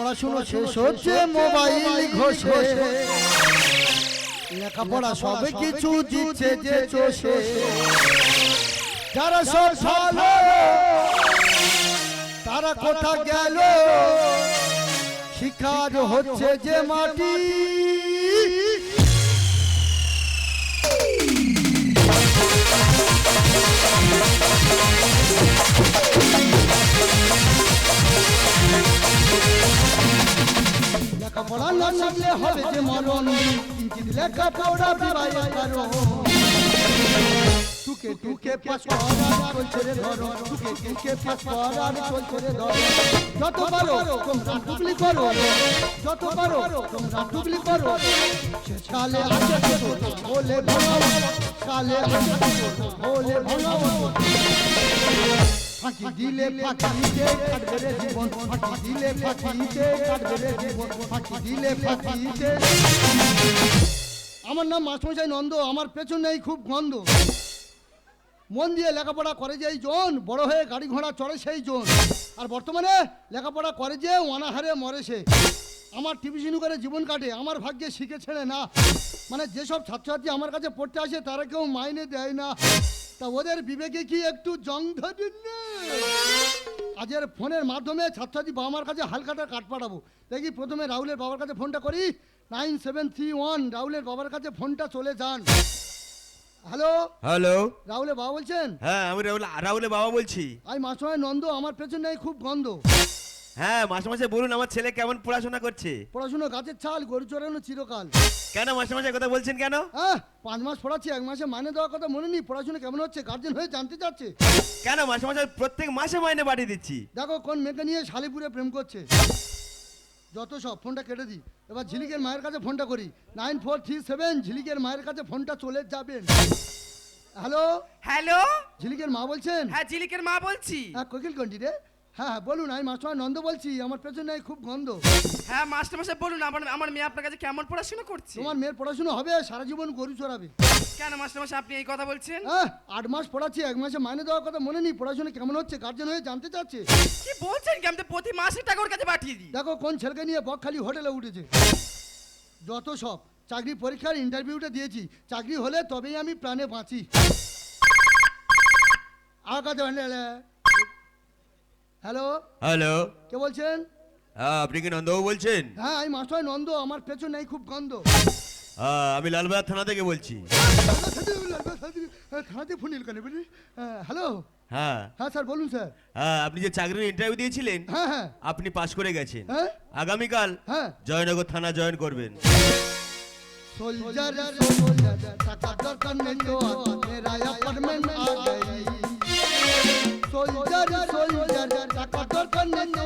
পড়াশুনো শেষ হচ্ছে মোবাইল ঘষে। লেখাপড়া সবে কিছু দিচ্ছে যে চষে। যারা সব ভালো তারা কোথা গেল? শিকার হচ্ছে যে মাটি। লেখাপড়া না শিখলে হবে যে মরণ। কিঞ্চিত লেখাপড়া বিবাহ কারণ। টুকে টুকে পাস করার চলছে রে ধরো যত পারো তোমরা টুকলি করো। যত পারো তোমরা টুকলি করো। কালে আসে বলে ভাঙাও কালে আসে বলে ভাঙাও ফাঁকি দিলে ফাঁকিতে কাটবে রে জীবন। ফাঁকি দিলে ফাঁকিতে কাটবে রে জীবন। ফাঁকি দিলে ফাঁকিতে আমার নাম মাসমশাই নন্দ আমার পেছন নেই খুব গন্ধ। মন দিয়ে লেখাপড়া করে যে এই জন বড় হয়ে গাড়ি ঘোড়া চড়ে সেই জন। আর বর্তমানে লেখাপড়া করে যে অনাহারে মরে সে। আমার টিভিশন করে জীবন কাটে আমার ভাগ্যে শিখে ছেড়ে না। মানে যেসব ছাত্রছাত্রী আমার কাছে পড়তে আসে তারা কেউ মাইনে দেয় না। তা ওদের বিবেকে কি একটু জং ধরেন না? আজের ফোনের মাধ্যমে ছাত্রছাত্রী বাবা মার কাছে হালকাটা কাঠ পাঠাবো। দেখি প্রথমে রাহুলের বাবার কাছে ফোনটা করি। নাইন সেভেন থ্রি ওয়ান রাহুলের বাবার কাছে ফোনটা চলে যান। হ্যালো? হ্যালো? রাহুলের বাবা বলছেন? হ্যাঁ আমি রাহুল রাহুলের বাবা বলছি। আমি মাসময় নন্দ আমার পেছনে নেই খুব গন্ধ। হ্যাঁ মাসে মাসে বলুন আমার ছেলে কেমন পড়াশোনা করছে? পড়াশুনো গাছের ছাল গরু চড়ানো চিরকাল। কেন মাসে মাসে কথা বলছেন কেন? হ্যাঁ পাঁচ মাস পড়াচ্ছি এক মাসে মাইনে দেওয়ার কথা মনে নেই পড়াশোনা কেমন হচ্ছে গার্জেন হয়ে জানতে চাচ্ছে। কেন মাসে মাসে প্রত্যেক মাসে মাইনে পাঠিয়ে দিচ্ছি? দেখো কোন মেয়েকে নিয়ে শালিপুরে প্রেম করছে। যত সব ফোনটা কেটে দিই। এবার ঝিলিকের মায়ের কাছে ফোনটা করি। নাইন ফোর থ্রি সেভেন ঝিলিকের মায়ের কাছে ফোনটা চলে যাবেন হ্যালো? হ্যালো? ঝিলিকের মা বলছেন? হ্যাঁ ঝিলিকের মা বলছি। হ্যাঁ কোকিল কন্টি রে। হ্যাঁ হ্যাঁ বলুন আমি মাসময় নন্দ বলছি আমার পেছনে খুব গন্ধ। হ্যাঁ মাস্টার মশাই বলুন আমার আমার মেয়ে আপনার কাছে কেমন পড়াশোনা করছে? তোমার মেয়ের পড়াশুনো হবে সারা জীবন গরু চড়াবে। কেন মাস্টার মশাই আপনি এই কথা বলছেন? হ্যাঁ আট মাস পড়াচ্ছি এক মাসে মাইনে দেওয়ার কথা মনে নেই পড়াশোনা কেমন হচ্ছে গার্জেন হয়ে জানতে চাচ্ছে। কি বলছেন কি? আমি তো প্রতি মাসে টাকা ওর কাছে পাঠিয়ে দিই। দেখো কোন ছেলেকে নিয়ে বকখালি হোটেলে উঠেছে। যত সব চাকরি পরীক্ষার ইন্টারভিউটা দিয়েছি চাকরি হলে তবেই আমি প্রাণে বাঁচি। আগাতে হ্যালো? হ্যালো। কে বলছেন? হ্যাঁ আপনি কি নন্দবাবু বলছেন? হ্যাঁ আমি মাস্টার নন্দ আমার পেছন নাই খুব গন্ধ। হ্যাঁ আমি লালবাজার থানা থেকে বলছি। হ্যাঁ, থানাতে ফোন নিল কেন? হ্যাঁ, হ্যালো? হ্যাঁ। হ্যাঁ স্যার বলুন স্যার। হ্যাঁ আপনি যে চাকরির ইন্টারভিউ দিয়েছিলেন হ্যাঁ হ্যাঁ। আপনি পাশ করে গেছেন। হ্যাঁ? আগামীকাল হ্যাঁ। জয়নগর থানা জয়েন করবেন। সোলজার সোলজার টাকা দরকার নেই তো মেরা অ্যাপার্টমেন্ট আ গই सोल्जर सोल्जर टाका दरकार नहीं तो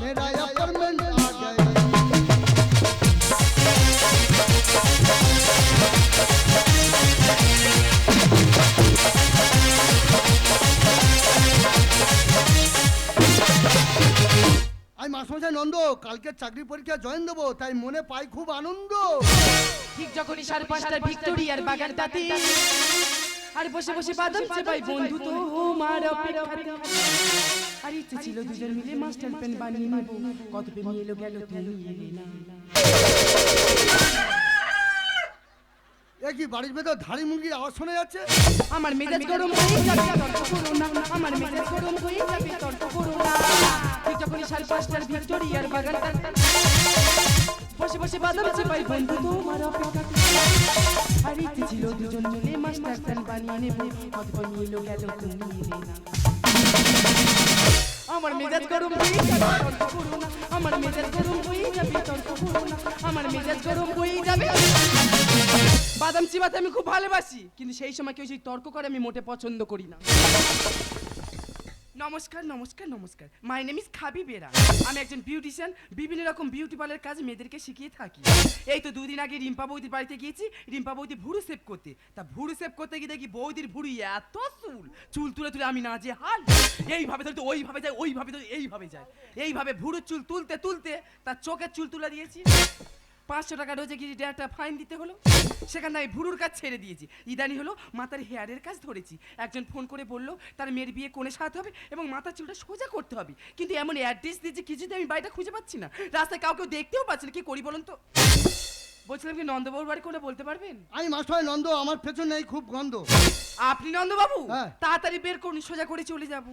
मेरा अपार्टमेंट आ गई আমি মাসমশাই নন্দ কালকে চাকরি পরীক্ষা জয়েন দেবো তাই মনে পাই খুব আনন্দ ঠিক যখনই সাড়ে পাঁচটায় ভিক্টোরিয়ার বাগানটাতে আর বসে বসে বাদাম চেপাই বন্ধু তো আমার অপেক্ষাতে। আর ইচ্ছে ছিল দুজন মিলে মাস্টার পেন বানিয়ে নেব। কত প্রেমী এলো গেল তুমি এলে না। কি বাড়ির ভেতর ধাড়ি মুরগির আওয়াজ শোনা যাচ্ছে? আমার মেজাজ গরম হয়ে যাবে তর্ক করো না। আমার মেজাজ গরম হয়ে যাবে তর্ক করো না। ঠিক যখনই সাড়ে পাঁচটার ভিক্টোরিয়ার বাগানটাতে বসে বসে বাদাম চেপাই বন্ধু তো আমার অপেক্ষাতে আর ইচ্ছে ছিল দুজন মিলে মাস্টার বানিয়ে নেব। গেল তুমি আমার মেজাজ গরম হয়ে যাবে। তর্ক করো না। আমার মেজাজ গরম হয়ে যাবে তর্ক করো না। আমার মেজাজ গরম হয়ে যাবে। বাদাম চিবাতে আমি খুব ভালোবাসি কিন্তু সেই সময় কেউ সেই তর্ক করে আমি মোটে পছন্দ করি না। নমস্কার নমস্কার নমস্কার। মাই নেম ইজ খাবি বেরা। আমি একজন বিউটিশিয়ান বিভিন্ন রকম বিউটি পার্লার কাজ মেয়েদেরকে শিখিয়ে থাকি। এই তো দুদিন আগে রিম্পা বৌদির বাড়িতে গিয়েছি। রিম্পা বৌদি ভুরু সেভ করতে। তা ভুরু সেভ করতে গিয়ে দেখি বৌদির ভুরু এত চুল। চুল তুলে তুলে আমি না যে হাল। এইভাবে ধরতে, ওইভাবে যায়, ওইভাবে ধরে এইভাবে যায়। এইভাবে ভুরুর চুল তুলতে তুলতে তার চোখের চুল তুলে দিয়েছি। পাঁচশো টাকা রোজে গিয়ে একটা ফাইন দিতে হলো। সেখানে আমি ভুরুর কাজ ছেড়ে দিয়েছি। ইদানি হলো মাথার হেয়ারের কাজ ধরেছি। একজন ফোন করে বলল তার মেয়ের বিয়ে কোণে সাজাতে হবে এবং মাথার চুলটা সোজা করতে হবে? কিন্তু এমন অ্যাড্রেস দিয়েছে কিছুতে আমি বাড়িটা খুঁজে পাচ্ছি না। রাস্তায় কাউকে দেখতেও পাচ্ছি না। কি করি বলুন তো? বলছিলাম কি নন্দবাবুর বাড়ি কোনে বলতে পারবেন? আমি মাস্টার নন্দ আমার পেছন নেই খুব গন্ধ। আপনি নন্দবাবু? হ্যাঁ। তাড়াতাড়ি বের করুন সোজা করে চলে যাব।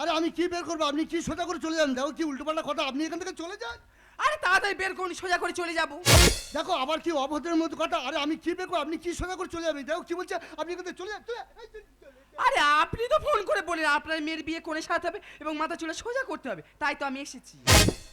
আরে আমি কি বের করব? আপনি কি সোজা করে চলে যান? দেখো কি উল্টোপাল্টা কথা। আপনি এখান থেকে চলে যান? আরে তাড়াতাড়ি বের করুন, সোজা করে চলে যাব। দেখো, আবার কি অভদ্রের মতো কথা? আরে আমি কি বের করব? আপনি কি সোজা করে চলে যাবেন? দেখো, কি বলছে? আপনি কিন্তু চলে যান আরে আপনি তো ফোন করে বলেন আপনার মেয়ের বিয়ে কোণে সাজাতে হবে এবং মাথা চুলে সোজা করতে হবে। তাই তো আমি এসেছি।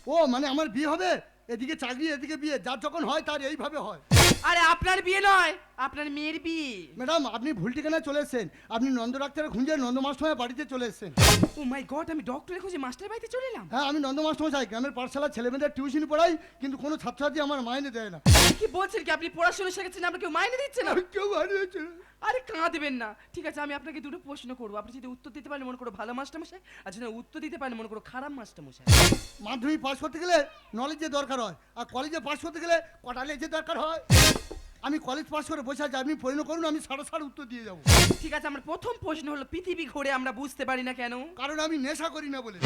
ও মানে আমার বিয়ে হবে? এদিকে চাকরি এদিকে বিয়ে। যার যখন হয় তার এইভাবে হয়। আরে আপনার বিয়ে নয় আপনার মেয়ের বিয়ে। ম্যাডাম আপনি ভুল ঠিকানায় চলে এসেছেন। আপনি নন্দ ডাক্তারের খুঁজে নন্দ মাস্টমশাই বাড়িতে চলে এসেছেন। ও মাই গড আমি ডক্টরের খুঁজে মাস্টার বাড়িতে চলে এলাম? হ্যাঁ আমি নন্দ মাস্টমশাই গ্রামের পাঠশালা ছেলেমেয়েদের টিউশন পড়াই কিন্তু কোনো ছাত্রছাত্রী আমার মাইনে দেয় না। কি বলছেন কি? আপনি পড়াশোনা শিখেছেন আমরা কেউ মাইনে দিচ্ছে না? কেউ মাইনে দিচ্ছে না। আরে কাঁদবেন না। ঠিক আছে আমি আপনাকে দুটো প্রশ্ন করব। আপনি যদি উত্তর দিতে পারেন মনে করো ভালো মাস্টার মশাই আর যদি উত্তর দিতে পারেন মনে করো খারাপ মাস্টার মশাই। মাধ্যমিক পাশ করতে গেলে নলেজের দরকার হয় আর কলেজে পাশ করতে গেলে কটা লেজের দরকার হয়? আমি কলেজ পাশ করে বসে আছি আপনি পরিণত করুন আমি সাড়ে সাড়ে উত্তর দিয়ে যাব। ঠিক আছে আমার প্রথম প্রশ্ন হলো পৃথিবী ঘুরে আমরা বুঝতে পারি না কেন? কারণ আমি নেশা করি না বলে।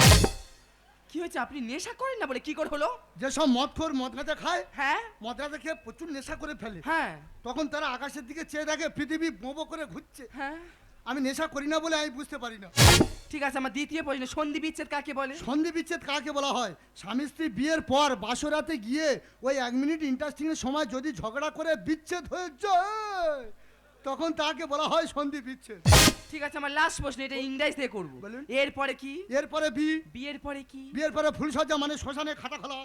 কি হয়েছে? আপনি নেশা করেন না বলে কি করে হলো? যেসব মদখোর মদ গাঁজা খায়? হ্যাঁ। মদ গাঁজা খেয়ে প্রচুর নেশা করে ফেলে। হ্যাঁ। তখন তারা আকাশের দিকে চেয়ে দেখে পৃথিবী বোবো করে ঘুরছে। হ্যাঁ। আমি নেশা করি না বলে আমি বুঝতে পারি না। ঠিক আছে আমার দ্বিতীয় প্রশ্ন সন্ধি বিচ্ছেদ কাকে বলে? সন্ধি বিচ্ছেদ কাকে বলা হয়? স্বামী স্ত্রী বিয়ের পর বাসরাতে গিয়ে ওই এক মিনিট ইন্টারেস্টিং এর সময় যদি ঝগড়া করে বিচ্ছেদ হয়ে যায়। তখন তাকে বলা হয় সন্ধি বিচ্ছেদ ঠিক আছে আমার লাস্ট প্রশ্ন এটা ইংরেজি দিয়ে করব। বলুন। এরপরে কি? এরপরে বি। বিয়ের পরে কি? বিয়ের পরে ফুলসজ্জা মানে শ্মশানে খাতা খোলা।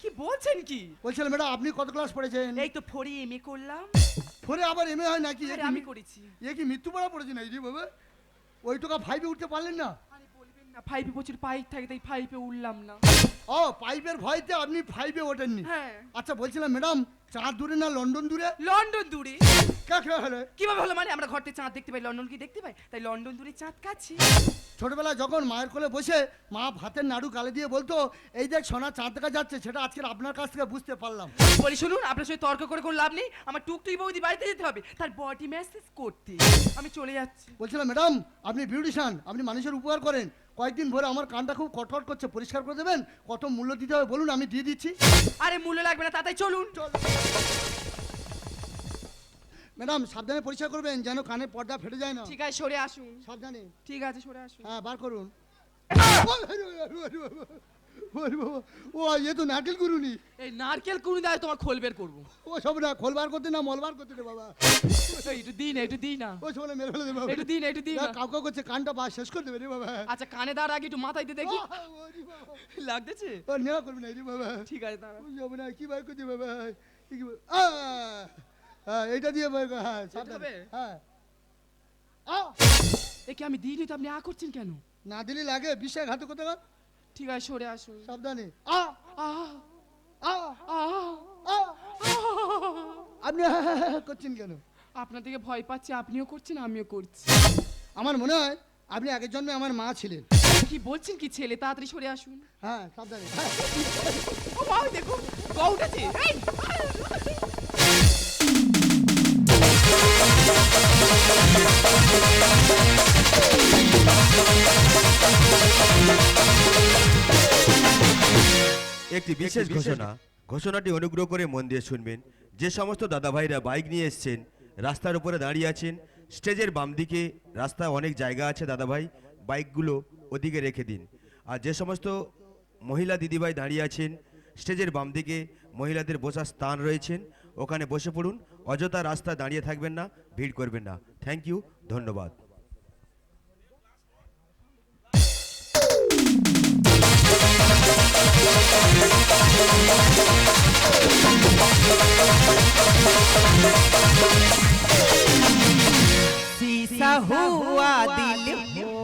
কি বলছেন কি? বলছিলাম ম্যাডাম আপনি কত ক্লাস পড়েছেন? এই তো ফোরে এম এ করলাম। পরে আবার এমএ হয় নাকি? আমি করেছি। এ কি মৃত্যু পড়া পড়েছে না রে বাবা। ওই টাকা ফাইভে উঠতে পারলেন না? আরে বলবেন না ফাইভে প্রচুর পাইপ থাকে তাই ফাইভে উঠলাম না। ও পাইপের ভয়তে আপনি ফাইভে ওঠেননি। হ্যাঁ। আচ্ছা বলছিলাম ম্যাডাম চাঁদ দূরে না লন্ডন দূরে? লন্ডন দূরে। কীভাবে হলো মানে? আমরা ঘর থেকে চাঁদ দেখতে পাই লন্ডন কি দেখতে পাই? তাই লন্ডন দূরে চাঁদ কাছে। ছোটবেলায় যখন মায়ের কোলে বসে মা ভাতের নাড়ু গালে দিয়ে বলতো এই দেখ সোনা চাঁদ দেখা যাচ্ছে সেটা আজকে আপনার কাছ থেকে বুঝতে পারলাম। বলি শুনুন আপনার সাথে তর্ক করে কোনো লাভ নেই। আমার টুকটুকি বৌদি বাড়িতে যেতে হবে তার বডি ম্যাসেজ করতে। আমি চলে যাচ্ছি। বলছিলাম ম্যাডাম আপনি বিউটিশিয়ান আপনি মানুষের উপকার করেন। কয়েকদিন ধরে আমার কানটা খুব কটকট করছে পরিষ্কার করে দেবেন কত মূল্য দিতে হবে বলুন আমি দিয়ে দিচ্ছি আরে মূল্য লাগবে না তাতে চলুন ম্যাডাম সাবধানে পরিষ্কার করবেন যেন কানে পর্দা ফেটে যায় না ঠিক আছে সরে আসুন সাবধানে ঠিক আছে সরে আসুন হ্যাঁ বার করুন ওরে বাবা, ও এ তো নারকেল এই নারকেল দেয় তোমার খোল বের করব। ও সব না খোলবার করতে না মলবার করতে রে বাবা। একটু দিন একটু দিই না। ও সব না মেরে ফেলে দেবে একটু দিন একটু দিন না, না। কাউ কাউ করছে কানটা বা শেষ করে দেবে রে বাবা। আচ্ছা কানে দাঁড় আগে একটু মাথায় দিয়ে দেখি। লাগতেছে? ও নেওয়া করবে না রে বাবা। ঠিক আছে দাঁড়া। ও যাবে না কি বার করছে বাবা? এইটা দিয়ে বার হ্যাঁ হ্যাঁ! এ কি আমি দিইনি তো আপনি আ করছেন কেন? না দিলে লাগে বিশ্বাসঘাতকতা। ঠিক আছে সরে আসুন সাবধানে। আহ! আপনি করছেন কেন? আপনার থেকে ভয় পাচ্ছি আপনিও করছেন আমিও করছি। আমার মনে হয় আপনি আগের জন্মে আমার মা ছিলেন। কি বলছেন কি ছেলে? তাড়াতাড়ি সরে আসুন। হ্যাঁ সাবধানে। ও মা দেখো উঠেছে। এই! একটি বিশেষ ঘোষণা। ঘোষণাটি অনুগ্রহ করে মন দিয়ে শুনবেন। যে সমস্ত দাদা ভাইরা বাইক নিয়ে এসছেন রাস্তার উপরে দাঁড়িয়ে আছেন স্টেজের বাম দিকে রাস্তায় অনেক জায়গা আছে দাদা ভাই বাইকগুলো ওদিকে রেখে দিন। আর যে সমস্ত মহিলা দিদিভাই দাঁড়িয়ে আছেন স্টেজের বাম দিকে মহিলাদের বসার স্থান রয়েছেন ওখানে বসে পড়ুন। অযথা রাস্তায় দাঁড়িয়ে থাকবেন না ভিড় করবেন না থ্যাংক ইউ ধন্যবাদ शीशा हुआ दिल टूट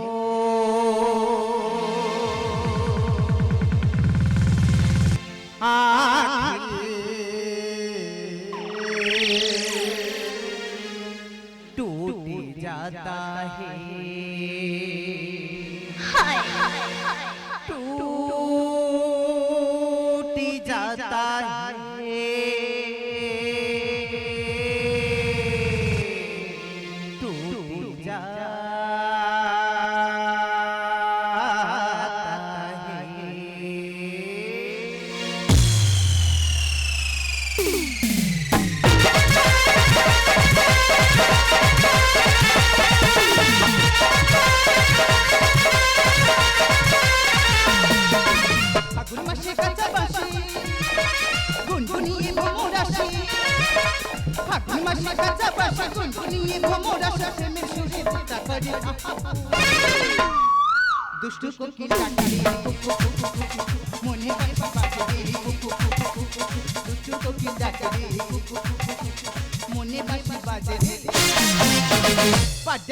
ভ্রমর ফাগুন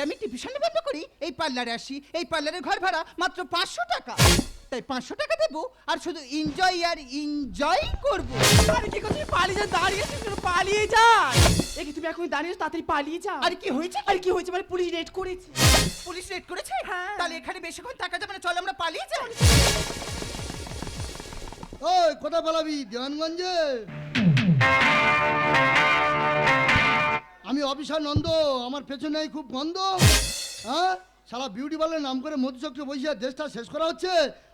আমি টিভিশনে বন্ধ করি এই পার্লারে আসি, এই পার্লারে ঘর ভাড়া মাত্র পাঁচশো টাকা। তাই পাঁচশো টাকা দেবো আর শুধু এনজয় আর এনজয় করব। আরে কি করছিস? পালিয়ে যা দাঁড়িয়ে আছিস কেন? পালিয়ে যা। এ কি তুমি এখন দাঁড়িয়ে আছো? তাড়াতাড়ি পালিয়ে যা আর কি হয়েছে? আর কি হয়েছে? মানে পুলিশ রেড করেছে। পুলিশ রেড করেছে? হ্যাঁ। তাহলে এখানে বেশিক্ষণ থাকা যাবে না চল আমরা পালিয়ে যাই। ওই কোথায় পালাবি? দেওয়ানগঞ্জে? আমি অফিসার নন্দ আমার পেছনে খুব গন্ধ। হ্যাঁ? সারা বিউটি পার্লার নাম করে মধুচক্র বসিয়া দেশটা শেষ করা হচ্ছে?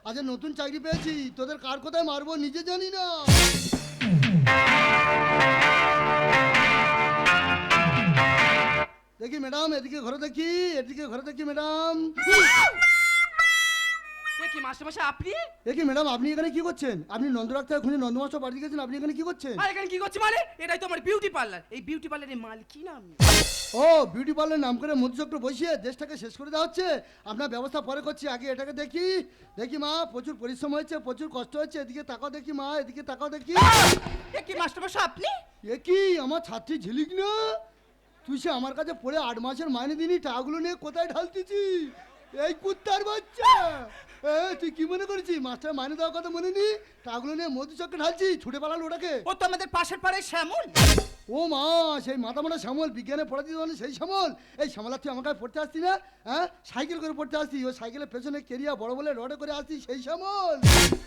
আজ নতুন চাকরি পেয়েছি। তোদের কার কোথায় মারবো নিজে জানি না। দেখি ম্যাডাম, এদিকে ঘরে দেখি, এদিকে ঘরে দেখি ম্যাডাম। কি মাস্টারমশাই আপনি? দেখি ম্যাডাম আপনি এখানে কি করছেন? আপনি নন্দ ডাক্তার খুঁজে নন্দমাস্টার বাড়ি গেছেন আপনি এখানে কি করছেন? আর এখানে কি করছি মানে? এটাই তো আমার বিউটি পার্লার এই বিউটি পার্লারের মালকিন আমি। ও বিউটি পার্লার নাম করে মধুচক্র বসিয়ে দেশটাকে শেষ করে দেওয়া হচ্ছে। আপনার ব্যবস্থা পরে করছি আগে এটাকে দেখি। দেখি মা প্রচুর পরিশ্রম হয়েছে প্রচুর কষ্ট হচ্ছে এদিকে তাকাও দেখি মা এদিকে তাকাও দেখি। এ কি মাস্টারমশাই আপনি? এ কি আমার ছাত্রী ঝিলিক না? তুই সে আমার কাছে পড়ে আট মাসের মাইনে দিনি টাকাগুলো নিয়ে কোথায় ঢালতেছি এই কুত্তার বাচ্চা! এ, তুই কি মনে করেছিস? মাস্টার মাইনে দেওয়ার কথা মনে নি টাকাগুলো নিয়ে মধুচক্রে ঢালছি ছুটে পালালো ওটাকে। ও তো আমাদের পাশের পাড়ায় শ্যামল। ও মা সেই মাথা মাথা শ্যামল বিজ্ঞানে পড়াতে মানে সেই শ্যামল। এই শ্যামলা তুই আমার কাছে পড়তে আসতি না? হ্যাঁ সাইকেল করে পড়তে আসতি ও সাইকেলের পেছনে কেরিয়া বড় বলে রডে করে আসতি সেই শ্যামল।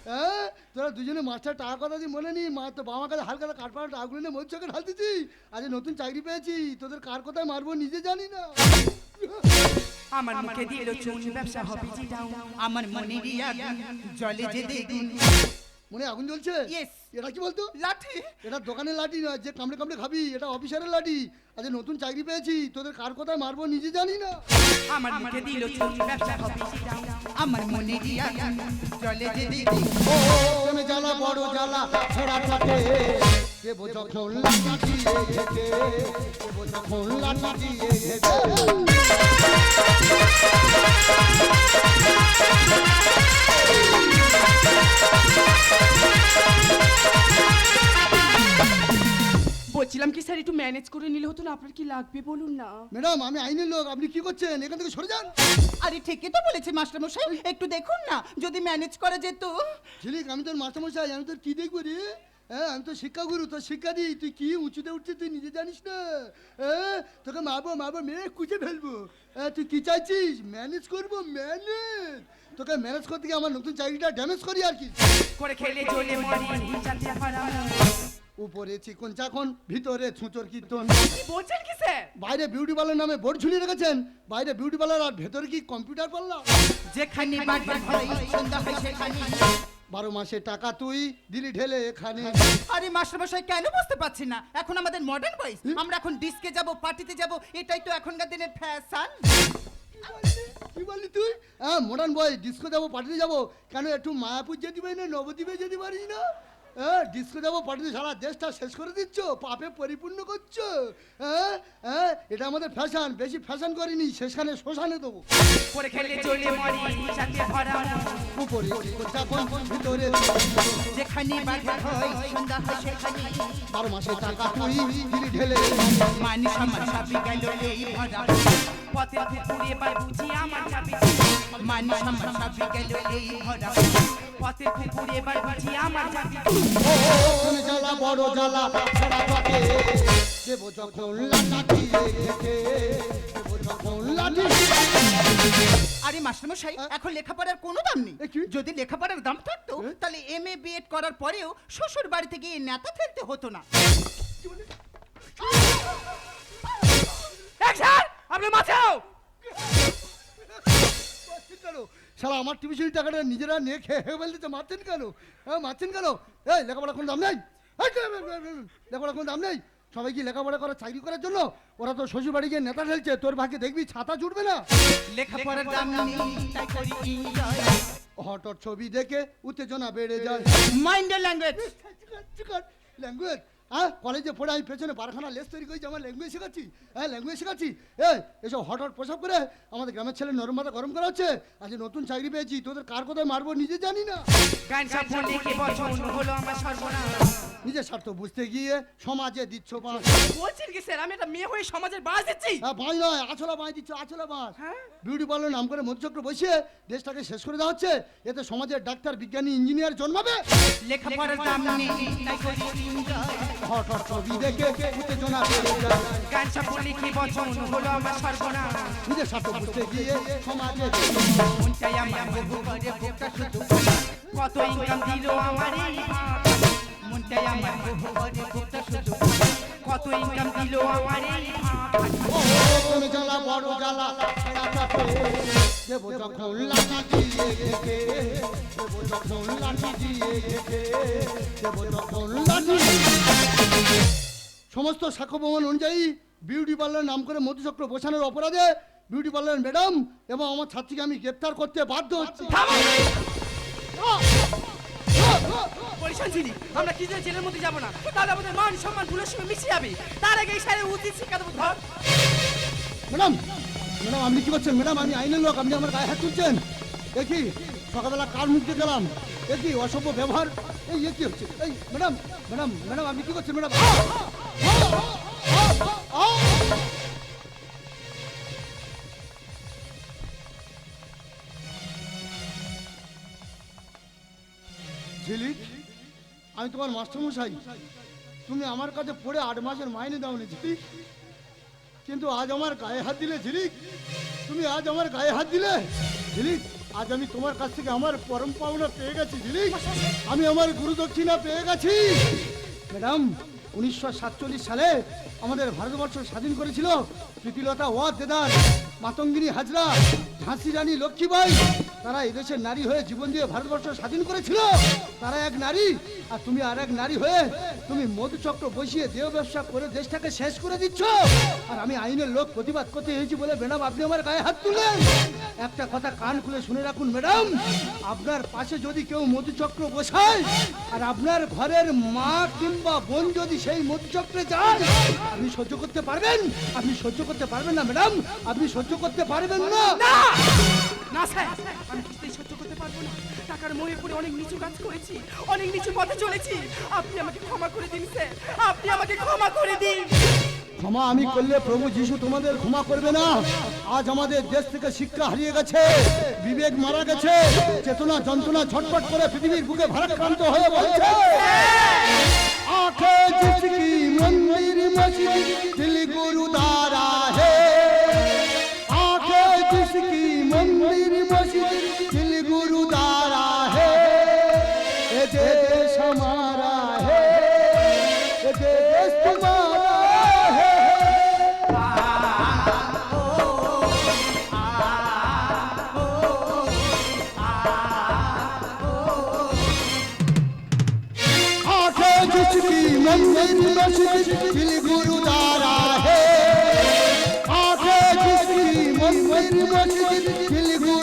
হ্যাঁ তোরা দুজনে মাস্টার টাকা কথা দিয়ে মনে নি মা তো বাবা কাছে হালকা কাঠ পাড়া টাকাগুলো নিয়ে মধ্যে চোখে ঢালতেছি আজ নতুন চাকরি পেয়েছি তোদের কার কোথায় মারবো নিজে জানি না। আমার মুখে দিয়ে চুন ব্যবসা হবে জি আমার মনে রিয়া জলে যে দেখুন মনে আগুন জ্বলছে? Yes. এটা কি বলতো? লাঠি। এটা দোকানের লাঠি নয় যে কামড়ে কামড়ে খাবি এটা অফিসারের লাঠি। আজ নতুন চাকরি পেয়েছি তোদের কার কোথায় মারবো নিজে জানি না। আমার মুখে দিল চুন ব্যবসা হবে। আমার মনে রিয়া জলে যে দেখুন ও তুমি জ্বালা বড় জ্বালা ছেড়া থাকে কে বোঝা খোল লাঠি দিয়ে কে বোঝা খোল লাঠি দিয়ে ঘেটে বলছিলাম কি স্যার একটু ম্যানেজ করে নিলে হতো না? আপনার কি লাগবে বলুন না? ম্যাডাম আমি আইনের লোক আপনি কি করছেন? এখান থেকে সরে যান। আরে ঠিকই তো বলেছে মাস্টারমশাই। একটু দেখুন না যদি ম্যানেজ করা যেত। ঝিলিক আমি তোর মাস্টারমশাই আমি তোর কি দেখব রে? হ্যাঁ আমি তো শিক্ষাগুরু তোর শিক্ষা দিই। তুই কি উঁচুতে উঠছিস তুই নিজে জানিস না? হ্যাঁ তোকে মারবো মারবো মেরে কুচে ফেলব। হ্যাঁ তুই কি চাইছিস? ম্যানেজ করব ম্যানেজ। তোকে ম্যানেজ করতে গিয়ে আমার নতুন চাকরিটা ড্যামেজ করি আর কি। করে খেলে চলে উপরে চিকন চাকন ভিতরে ছুঁচোর কীর্তন। বলছেন কি স্যার? বাইরে বিউটি পার্লার নামে বোর্ড ঝুলিয়ে রেখেছেন। বাইরে বিউটি পার্লার আর ভেতরে কি কম্পিউটার পার্লার যেখানে বাড়ি সন্ধ্যা হয় সেখানে। বারো মাসে টাকা তুই দিলি ঢেলে এখানে। আরে মাস্টারমশাই কেন বুঝতে পারছি না? এখন আমাদের মডার্ন বয়স আমরা এখন ডিস্কে যাব পার্টিতে যাব এটাই তো এখনকার দিনের ফ্যাশন কি বললি তুই? হ্যাঁ মডার্ন বয়স ডিস্কো যাব পার্টিতে যাব। কেন একটু মায়াপুর যেতে পারি না নবদ্বীপে যেতে পারিস না? হ্যাঁ ডিস্কো যাব পার্টিতে সারা দেশটা শেষ করে দিচ্ছ পাপে পরিপূর্ণ করছ। হ্যাঁ হ্যাঁ এটা আমাদের ফ্যাশন বেশি ফ্যাশন করিনি শেষখানে শ্মশানে দেবো। করে খেলে চলে মরি যাতে পারা উপরে চিকন ভিতরে যেখানে বাড়ি হয় সন্ধ্যা হয় সেখানে। বারো মাসে টাকা তুই ঢেলে। মানুষ আমার সাপে গেল এই ভরা। পথের কুকুরে এবার বুঝি আমার যাবে মানুষ আমার সাপে গেল এই ভরা পথের কুকুরে এবার বুঝি আমার যাবে তুমি জ্বালা বড় জ্বালা ছড়া পাকে দেবো যখন লাঠি ঘেটে দেবো যখন লাঠি আরে মাস্টারমশাই এখন লেখাপড়ার কোনো দাম নেই এ যদি লেখাপড়ার দাম থাকতো তাহলে এম এ বিএড করার পরেও শ্বশুর বাড়িতে গিয়ে নেতা ফেলতে হতো না আপনি মাছাও মারছেন কেন শালা আমার টিউশন টাকাটা নিজেরা নিয়ে খেয়ে খেয়ে ফেলতে মারছেন কেন হ্যাঁ মারছেন কেন এই লেখাপড়া কোনো দাম নেই এই, লেখাপড়া কোনো দাম নেই সবাই কি লেখাপড়া করার চাকরি করার জন্য ওরা তো শ্বশুর বাড়ি গিয়ে নেতা ঢেলছে তোর ভাগ্যে দেখবি ছাতা জুটবে না লেখাপড়ার দাম। হঠাৎ ছবি দেখে উত্তেজনা বেড়ে যায় মাইন্ড ল্যাঙ্গুয়েজ ল্যাঙ্গুয়েজ হ্যাঁ? কলেজে পড়ে আমি পেছনে বারখানা লেস তৈরি করেছি, আমার ল্যাঙ্গুয়েজ শেখাচ্ছি। হ্যাঁ ল্যাঙ্গুয়েজ শেখাচ্ছি। এই, এসব হট হট পোশাক করে আমাদের গ্রামের ছেলে নরম মাথা গরম করা হচ্ছে। আজ নতুন চাকরি পেয়েছি, তোদের কার কোথায় মারবো নিজে জানি না। গান সাফল্য লিখে বছর হলো সর্বনাশ। নিজের স্বার্থ বুঝতে গিয়ে সমাজে দিচ্ছ বাঁশ। বলছেন কি স্যার? আমি একটা মেয়ে হয়ে সমাজের বাস দিচ্ছি? হ্যাঁ বাঁশ নয় আছলা বাঁশ দিচ্ছ আছলা বাঁশ। হ্যাঁ? বিউটি পার্লার নাম করে মধুচক্র বসিয়ে দেশটাকে শেষ করে দেওয়া হচ্ছে। এতে সমাজের ডাক্তার বিজ্ঞানী ইঞ্জিনিয়ার জন্মাবে। লেখাপড়ার দাম নেই তাই করি ছবি দেখে উত্তেজনা বেড়ে যায়। গান সাফল্য লিখে বছর হলো আমার সর্বনাশ। নিজের স্বার্থ বুঝতে গিয়ে সমাজে মন চাই আমার বহু করে বুকটা শুধু। কত ইনকাম দিল আমার চাই আমার করে শুধু কত ইনকাম দিল আমার? এই। ও কোন জ্বালা বড় জ্বালা দেব যখন লাঠি দিয়ে দেব যখন লাঠি দিয়ে দেব যখন লাঠি সমস্ত সাক্ষ্য প্রমাণ অনুযায়ী বিউটি পার্লার নাম করে মধুচক্র বসানোর অপরাধে বিউটি পার্লার ম্যাডাম এবং আমার ছাত্রীকে আমি গ্রেপ্তার করতে বাধ্য হচ্ছি। পরিশান ছিলি আমরা কি জন্য জেলের মধ্যে যাব না? তাহলে আমাদের মান সম্মান ভুলের সঙ্গে মিশে যাবে। তার আগে এই স্যারের উচিত শিক্ষা দেবো, ধর। ম্যাডাম ম্যাডাম, আপনি কি করছেন? ম্যাডাম আমি আইনের লোক, আপনি আমার গায়ে হাত তুলছেন? দেখি সকালবেলা কার মুখ দিয়ে গেলাম দেখি অসভ্য ব্যবহার? এই, এ কি হচ্ছে? এই, ম্যাডাম ম্যাডাম ম্যাডাম, আপনি কি করছেন, ম্যাডাম! ঝিলিক? আমি তোমার মাস্টারমশাই। তুমি আমার কাছে পড়ে আট মাসের মাইনে দাওনি, ঝিলিক। কিন্তু আজ আমার গায়ে হাত দিলে, ঝিলিক। তুমি আজ আমার গায়ে হাত দিলে, ঝিলিক। আজ আমি তোমার কাছ থেকে আমার পরম পাওনা পেয়ে গেছি, ঝিলিক। আমি আমার গুরু দক্ষিণা পেয়ে গেছি। ম্যাডাম, উনিশশো সাতচল্লিশ সালে আমাদের ভারতবর্ষ স্বাধীন করেছিল প্রীতিলতা ওয়া দেদার মাতঙ্গিনী হাজরা ঝাঁসি রানী লক্ষ্মীবাই তারা এদেশের নারী হয়ে জীবন দিয়ে ভারতবর্ষ স্বাধীন করেছিল। তারা এক নারী, আর তুমি আর এক নারী হয়ে তুমি মধুচক্র বসিয়ে দেহ ব্যবসা করে দেশটাকে শেষ করে দিচ্ছ। আর আমি আইনের লোক প্রতিবাদ করতে এসেছি বলে ম্যাডাম, আপনি আমার গায়ে হাত তুললেন। একটা কথা কান খুলে শুনে রাখুন ম্যাডাম, আপনার পাশে যদি কেউ মধুচক্র বসায়, আর আপনার ঘরের মা কিংবা বোন যদি সেই মধুচক্রে যায়, আপনি সহ্য করতে পারবেন? আপনি সহ্য করতে পারবেন না ম্যাডাম, আপনি সহ্য করতে পারবেন না। না স্যার। আমি কিছুতেই সহ্য করতে পারব না। টাকার মোহে পড়ে অনেক নিচু কাজ করেছি অনেক নিচু পথে চলেছি। আপনি আমাকে ক্ষমা করে দিন স্যার। আপনি আমাকে ক্ষমা করে দিন। ক্ষমা আমি করলে প্রভু যিশু তোমাদের ক্ষমা করবে না। আজ আমাদের দেশ থেকে শিক্ষা হারিয়ে গেছে বিবেক মারা গেছে চেতনা যন্ত্রণা ছটফট করে পৃথিবীর বুকে ভারাক্রান্ত হয়ে বলছে। আখে জিসকি মন্দির মসজিদ দিল গুরুদার उसकी मंदिर मस्जिद दिल गुरुदारा है। आगे जिसकी मंदिर मस्जिद दिल गुरु